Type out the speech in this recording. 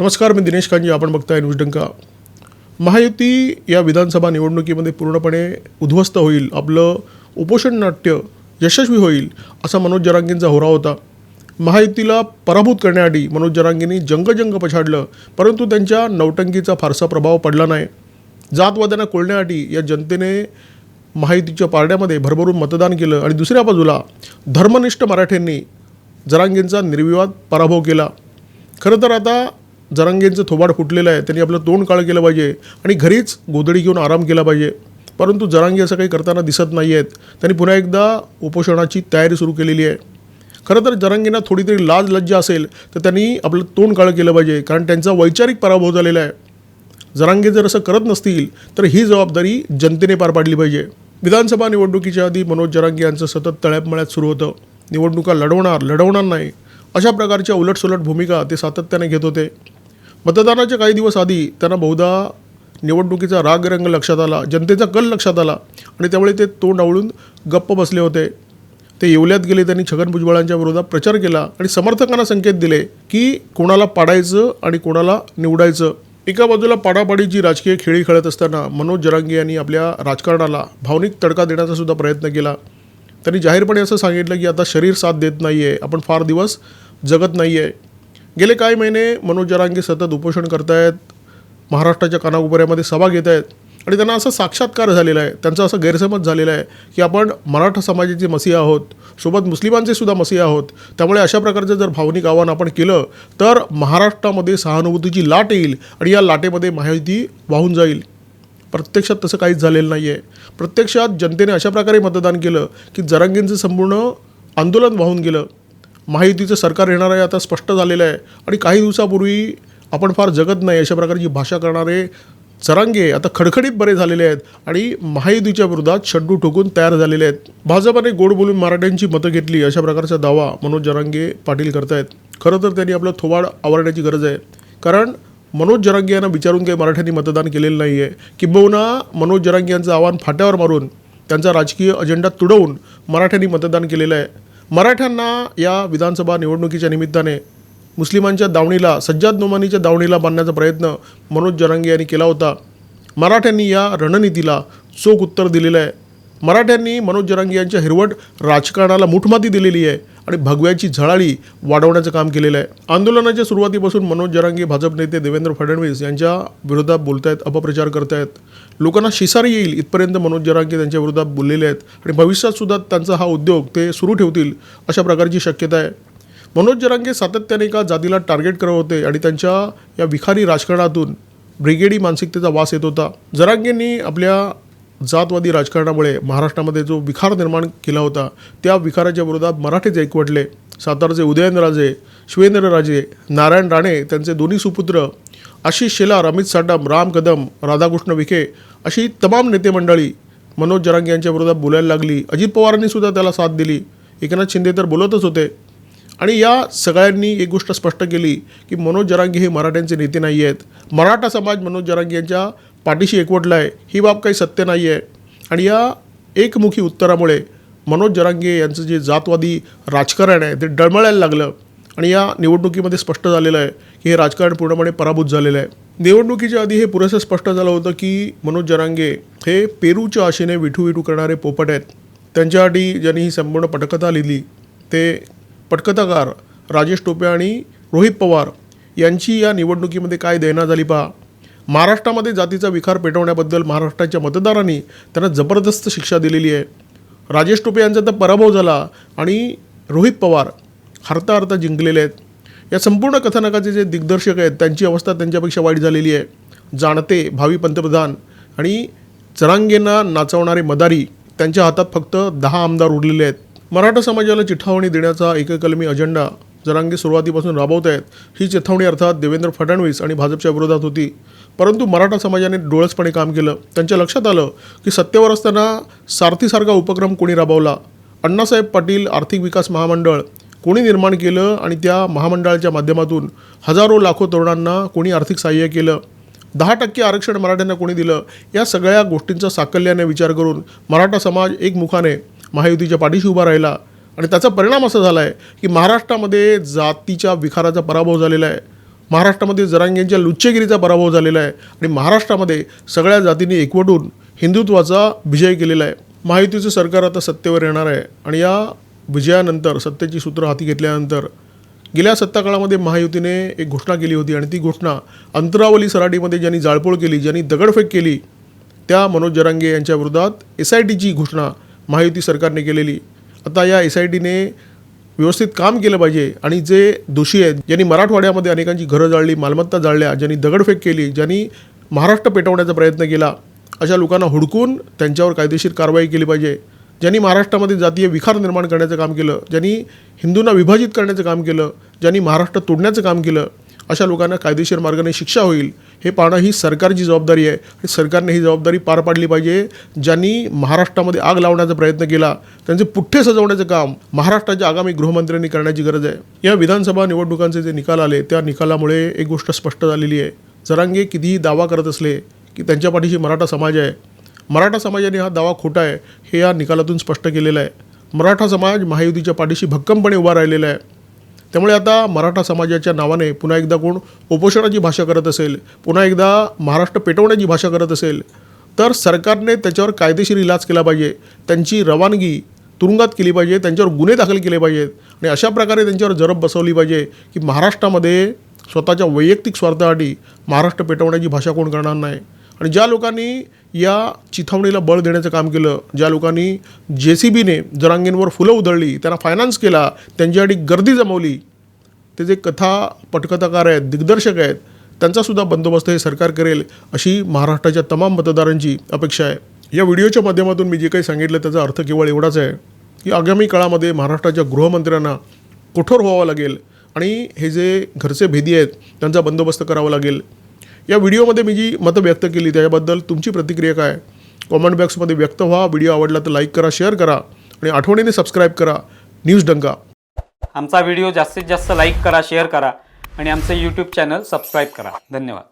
नमस्कार मी दिनेश कांजी आपण बघताय न्यूज डंका. महायुती या विधानसभा निवडणुकीमध्ये पूर्णपणे उद्ध्वस्त होईल. आपलं उपोषण नाट्य यशस्वी होईल असा मनोज जरांगींचा होरा होता. महायुतीला पराभूत करण्यासाठी मनोज जरांगींनी जंगजंग पछाडलं परंतु त्यांच्या नौटंकीचा फारसा प्रभाव पडला नाही. जातवाद्यांना कोळण्यासाठी या जनतेने महायुतीच्या पारड्यामध्ये भरभरून मतदान केलं आणि दुसऱ्या बाजूला धर्मनिष्ठ मराठ्यांनी जरांगींचा निर्विवाद पराभव केला. खरं तर आता जरांगेंचं थोबाड फुटलेलं आहे त्यांनी आपलं तोंड काळ केलं पाहिजे आणि घरीच गोधडी घेऊन आराम केला पाहिजे. परंतु जरांगे असं काही करताना दिसत नाही आहेत त्यांनी पुन्हा एकदा उपोषणाची तयारी सुरू केलेली आहे. खरं तर जरांगेंना थोडी तरी लाज लज्जा असेल तर त्यांनी आपलं तोंड काळं केलं पाहिजे कारण त्यांचा वैचारिक पराभव झालेला आहे. जरांगे जर असं करत नसतील तर ही जबाबदारी जनतेने पार पाडली पाहिजे. विधानसभा निवडणुकीच्या आधी मनोज जरांगे यांचं सतत तळ्यापमळ्यात सुरू होतं. निवडणुका लढवणार लढवणार नाही. अशा प्रकारच्या उलटसुलट भूमिका ते सातत्याने घेत होते. मतदानाच्या काही दिवस आधी त्यांना बहुधा निवडणुकीचा रागरंग लक्षात आला जनतेचा कल लक्षात आला आणि त्यामुळे ते तोंड आवळून गप्प बसले होते. ते येवल्यात गेले त्यांनी छगन भुजबळांच्या विरोधात प्रचार केला आणि समर्थकांना संकेत दिले की कोणाला पाडायचं आणि कोणाला निवडायचं. एका बाजूला पाडापाडीची राजकीय खेळी खेळत असताना मनोज जरांगे यांनी आपल्या राजकारणाला भावनिक तडका देण्याचा सुद्धा प्रयत्न केला. त्यांनी जाहीरपणे असं सांगितलं की आता शरीर साथ देत नाही आहे आपण फार दिवस जगत नाही आहे गेले काही महिने मनोज जरांगे सतत उपोषण करतायत महाराष्ट्राच्या कानाकोपऱ्यामध्ये सभा घेत आहेत आणि त्यांना असं साक्षात्कार झालेला आहे त्यांचा असं गैरसमज झालेला आहे की आपण मराठा समाजाचे मसीह आहोत सोबत मुस्लिमांचे सुद्धा मसीह आहोत. त्यामुळे अशा प्रकारचं जर भावनिक आव्हान आपण केलं तर महाराष्ट्रामध्ये सहानुभूतीची लाट येईल आणि या लाटेमध्ये महायुती वाहून जाईल. प्रत्यक्षात तसं काहीच झालेलं नाही आहे प्रत्यक्षात जनतेने अशा प्रकारे मतदान केलं की जरांगेंचं संपूर्ण आंदोलन वाहून गेलं. महायुतीचं सरकार येणार आहे आता स्पष्ट झालेलं आहे. आणि काही दिवसापूर्वी आपण फार जगत नाही अशा प्रकारची भाषा करणारे जरांगे आता खडखडीत बरे झालेले आहेत आणि महायुतीच्या विरोधात शड्डू ठोकून तयार झालेले आहेत. भाजपाने गोड बोलून मराठ्यांची मतं घेतली अशा प्रकारचा दावा मनोज जरांगे पाटील करतायत. खरं तर त्यांनी आपलं थोबाड आवरण्याची गरज आहे. कारण मनोज जरांगे यांना विचारून काही मराठ्यांनी मतदान केलेलं नाही आहे किंबहुना मनोज जरांगे यांचं आव्हान फाट्यावर मारून त्यांचा राजकीय अजेंडा तुडवून मराठ्यांनी मतदान केलेलं आहे. मराठ्यांना या विधानसभा निवडणुकीच्या निमित्ताने मुस्लिमांच्या दावणीला सज्जाद नोमानीच्या दावणीला बांधण्याचा प्रयत्न मनोज जरांगे यांनी केला होता. मराठ्यांनी या रणनीतीला चोख उत्तर दिलेलं आहे. मराठ्यांनी मनोज जरांगी यांच्या हिरवट राजकारणाला मुठमाती दिलेली आहे आणि भगव्याची झळाळी वाढवण्याचं काम केलेलं आहे. आंदोलनाच्या सुरुवातीपासून मनोज जरांगी भाजप नेते देवेंद्र फडणवीस यांच्या विरोधात बोलतायत अपप्रचार करतायत. लोकांना शिसारी येईल इथपर्यंत मनोज जरांगी त्यांच्या विरोधात बोललेले आहेत आणि भविष्यात सुद्धा त्यांचा हा उद्योग ते सुरू ठेवतील अशा प्रकारची शक्यता आहे. मनोज जरांगे सातत्याने एका जातीला टार्गेट करत होते आणि त्यांच्या या विखारी राजकारणातून ब्रिगेडी मानसिकतेचा वास येत होता. जरांगेंनी आपल्या जातवादी राजकारणामुळे महाराष्ट्रामध्ये जो विखार निर्माण केला होता त्या विखाराच्या विरोधात मराठीच एकवटले सातारचे उदयनराजे शिवेंद्रराजे नारायण राणे त्यांचे दोन्ही सुपुत्र आशिष शेलार अमित साटम राम कदम राधाकृष्ण विखे अशी तमाम नेते मंडळी मनोज जरांग यांच्या विरोधात बोलायला लागली. अजित पवारांनी सुद्धा त्याला साथ दिली. एकनाथ शिंदे तर बोलतच होते. आणि या सगळ्यांनी एक गोष्ट स्पष्ट केली की मनोज जरांगे हे मराठ्यांचे नेते नाही आहेत मराठा समाज मनोज जरांगे यांच्या पाठीशी एकवटला आहे. ही बाब काही सत्य नाही आहे. आणि या एकमुखी उत्तरामुळे मनोज जरांगे यांचं जे जातवादी राजकारण आहे ते डळमळायला लागलं. आणि या निवडणुकीमध्ये स्पष्ट झालेलं आहे की हे राजकारण पूर्णपणे पराभूत झालेलं आहे. निवडणुकीच्या आधी हे पुरेसं स्पष्ट झालं होतं की मनोज जरांगे हे पेरूच्या आशेने विठू विठू करणारे पोपट आहेत. त्यांच्यासाठी ज्यांनी ही संपूर्ण पटकथा लिहिली ते पटकथाकार राजेश टोपे आणि रोहित पवार यांची या निवडणुकीमध्ये काय देणा झाली पहा. महाराष्ट्रामध्ये जातीचा विकार पेटवण्याबद्दल महाराष्ट्राच्या मतदारांनी त्यांना जबरदस्त शिक्षा दिलेली आहे. राजेश टोपे यांचा तर पराभव झाला आणि रोहित पवार हरता हरता जिंकलेले आहेत. या संपूर्ण कथानकाचे जे दिग्दर्शक आहेत त्यांची अवस्था त्यांच्यापेक्षा वाईट झालेली आहे. जाणते भावी पंतप्रधान आणि चरांगेंना नाचवणारे मदारी त्यांच्या हातात फक्त दहा आमदार उरलेले आहेत. मराठा समाजाला चिठावणी देण्याचा एककलमी अजेंडा जरांगे सुरुवातीपासून राबवत आहेत. ही चिथावणी अर्थात देवेंद्र फडणवीस आणि भाजपच्या विरोधात होती. परंतु मराठा समाजाने डोळसपणे काम केलं. त्यांच्या लक्षात आलं की सत्तेवर असताना सारथीसारखा उपक्रम कोणी राबवला? अण्णासाहेब पाटील आर्थिक विकास महामंडळ कोणी निर्माण केलं आणि त्या महामंडळाच्या माध्यमातून हजारो लाखो तरुणांना कोणी आर्थिक सहाय्य केलं? दहा टक्के आरक्षण मराठ्यांना कोणी दिलं? या सगळ्या गोष्टींचा साकल्याने विचार करून मराठा समाज एकमुखाने महायुतीच्या पाठीशी उभा राहिला. आणि त्याचा परिणाम असा झाला आहे की महाराष्ट्रामध्ये जातीच्या विखाराचा पराभव झालेला आहे. महाराष्ट्रामध्ये जरांगेंच्या लुच्चेगिरीचा पराभव झालेला आहे आणि महाराष्ट्रामध्ये सगळ्या जातींनी एकवटून हिंदुत्वाचा विजय केलेला आहे. महायुतीचं सरकार आता सत्तेवर येणार आहे आणि या विजयानंतर सत्तेची सूत्र हाती घेतल्यानंतर गेल्या सत्ताकाळामध्ये महायुतीने एक घोषणा केली होती आणि ती घोषणा अंतरावली सराटीमध्ये ज्यांनी जाळपोळ केली ज्यांनी दगडफेक केली त्या मनोज जरांगे यांच्या विरोधात एस आय टीची घोषणा महायुती सरकारने केलेली. आता या एस आय टीने व्यवस्थित काम केलं पाहिजे. आणि जे दोषी आहेत ज्यांनी मराठवाड्यामध्ये अनेकांची घरं जाळली मालमत्ता जाळल्या ज्यांनी दगडफेक केली ज्यांनी महाराष्ट्र पेटवण्याचा प्रयत्न केला अशा लोकांना हुडकून त्यांच्यावर कायदेशीर कारवाई केली पाहिजे. ज्यांनी महाराष्ट्रामध्ये जातीय विखार निर्माण करण्याचं काम केलं ज्यांनी हिंदूंना विभाजित करण्याचं काम केलं ज्यांनी महाराष्ट्र तोडण्याचं काम केलं अशा लोकांना कायदेशीर मार्गाने शिक्षा होईल. हे पाहणं ही सरकारची जबाबदारी आहे. आणि सरकारने ही जबाबदारी पार पाडली पाहिजे. ज्यांनी महाराष्ट्रामध्ये आग लावण्याचा प्रयत्न केला त्यांचे पुठ्ठे सजवण्याचं काम महाराष्ट्राच्या आगामी गृहमंत्र्यांनी करण्याची गरज आहे. या विधानसभा निवडणुकांचे जे निकाल आले त्या निकालामुळे एक गोष्ट स्पष्ट झालेली आहे. जरांगे कितीही दावा करत असले की त्यांच्या पाठीशी मराठा समाज आहे. मराठा समाजाने हा दावा खोटा आहे हे या निकालातून स्पष्ट केलेलं आहे. मराठा समाज महायुतीच्या पाठीशी भक्कमपणे उभा राहिलेला आहे. त्यामुळे आता मराठा समाजाच्या नावाने पुन्हा एकदा कोण उपोषणाची भाषा करत असेल पुन्हा एकदा महाराष्ट्र पेटवण्याची भाषा करत असेल तर सरकारने त्याच्यावर कायदेशीर इलाज केला पाहिजे त्यांची रवानगी तुरुंगात केली पाहिजे त्यांच्यावर गुन्हे दाखल केले पाहिजेत आणि अशा प्रकारे त्यांच्यावर जरब बसवली पाहिजे की महाराष्ट्रामध्ये स्वतःच्या वैयक्तिक स्वार्थासाठी महाराष्ट्र पेटवण्याची भाषा कोण करणार नाही. आणि ज्या लोकांनी या चिथावणीला बळ देण्याचं काम केलं ज्या लोकांनी जे सी बीने जरांगींवर फुलं उधळली त्यांना फायनान्स केला त्यांच्यासाठी गर्दी जमवली ते जे कथा पटकथाकार आहेत दिग्दर्शक आहेत त्यांचासुद्धा बंदोबस्त हे सरकार करेल अशी महाराष्ट्राच्या तमाम मतदारांची अपेक्षा आहे. या व्हिडिओच्या माध्यमातून मी जे काही सांगितलं त्याचा अर्थ केवळ एवढाच आहे की आगामी काळामध्ये महाराष्ट्राच्या गृहमंत्र्यांना कठोर व्हावं लागेल आणि हे जे घरचे भेदी आहेत त्यांचा बंदोबस्त करावा लागेल. या व्हिडिओमध्ये मी जी मतं व्यक्त केली त्याच्याबद्दल तुमची प्रतिक्रिया काय? कॉमेंट बॉक्समध्ये व्यक्त व्हा. व्हिडिओ आवडला तर लाईक करा शेअर करा आणि आठवणीने सबस्क्राईब करा. न्यूज डंका आमचा व्हिडिओ जास्तीत जास्त लाईक करा शेअर करा आणि आमचं यूट्यूब चॅनल सबस्क्राईब करा. धन्यवाद.